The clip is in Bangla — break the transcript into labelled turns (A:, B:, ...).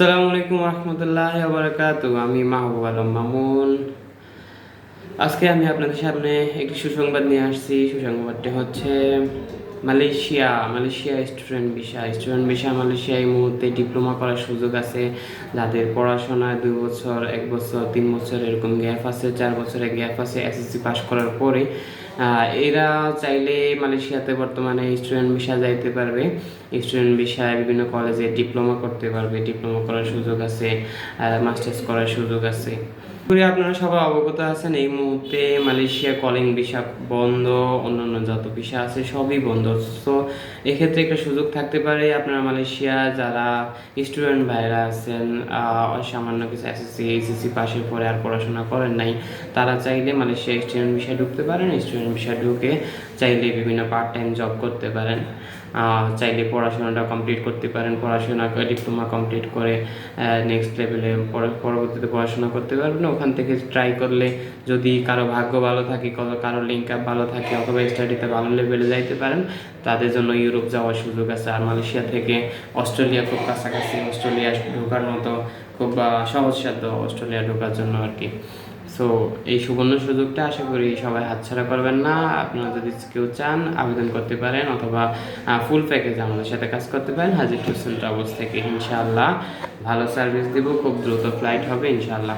A: আলাইকুম রহমতুল্লাহ বারাকাত আমি মাহবুব আলম মামুন। আজকে আমি আপনাদের সামনে একটি সুসংবাদ নিয়ে আসছি। সুসংবাদটি হচ্ছে Malaysia Malaysia student visa. Student visa Malaysia এই মুহূর্তে ডিপ্লোমা করার সুযোগ আছে। যাদের পড়াশোনায় দুই বছর, এক বছর, তিন বছর এরকম গ্যাপ আছে, চার বছরের গ্যাপ আছে এসএসসি পাস করার পরে এরা চাইলে মালয়েশিয়াতে বর্তমানে স্টুডেন্ট ভিসা যাইতে পারবে। স্টুডেন্ট ভিসায় বিভিন্ন কলেজে ডিপ্লোমা করতে পারবে। ডিপ্লোমা করার সুযোগ আছে মাস্টার্স করার সুযোগ আছে। করি আপনারা সবাই অবগত আছেন, এই মুহূর্তে মালয়েশিয়া কলিং ভিসা বন্ধ, অন্যান্য যত ভিসা আছে সবই বন্ধ। তো এক্ষেত্রে একটা সুযোগ থাকতে পারে আপনারা মালয়েশিয়া যারা স্টুডেন্ট ভাইরা আছেন সামান্য কিছু এসএসসি এইচএসসি পাশের পরে আর পড়াশোনা করেন নাই, তারা চাইলে মালয়েশিয়া স্টুডেন্ট ভিসা ঢুকতে পারেন স্টুডেন্ট ভিসা ঢুকে চাইলে বিভিন্ন পার্ট টাইম জব করতে পারেন। চাইলে পড়াশোনাটা কমপ্লিট করতে পারেন, পড়াশোনা ডিপ্লোমা কমপ্লিট করে নেক্সট লেভেলে পরবর্তীতে পড়াশোনা করতে পারবেন। ওখান থেকে ট্রাই করলে যদি কারও ভাগ্য ভালো থাকে, কারও লিঙ্ক আপ ভালো থাকে অথবা স্টাডিতে ভালো লেভেলে যাইতে পারেন, তাদের জন্য ইউরোপ যাওয়ার সুযোগ আছে। আর মালয়েশিয়া থেকে অস্ট্রেলিয়া খুব কাছাকাছি, অস্ট্রেলিয়া ঢোকার মতো খুব সহজসাধ্য অস্ট্রেলিয়া ঢোকার জন্য আর কি। সো এই সুবর্ণ সুযোগটা আশা করি সবাই হাতছাড়া করবেন না। আপনারা যদি কেউ চান, আবেদন করতে পারেন অথবা ফুল প্যাকেজ আমাদের সাথে কাজ করতে পারেন। হাজির টুসেন অবস্থা থেকে ইনশাআল্লাহ। ভালো সার্ভিস দেবো, খুব দ্রুত ফ্লাইট হবে ইনশাআল্লাহ।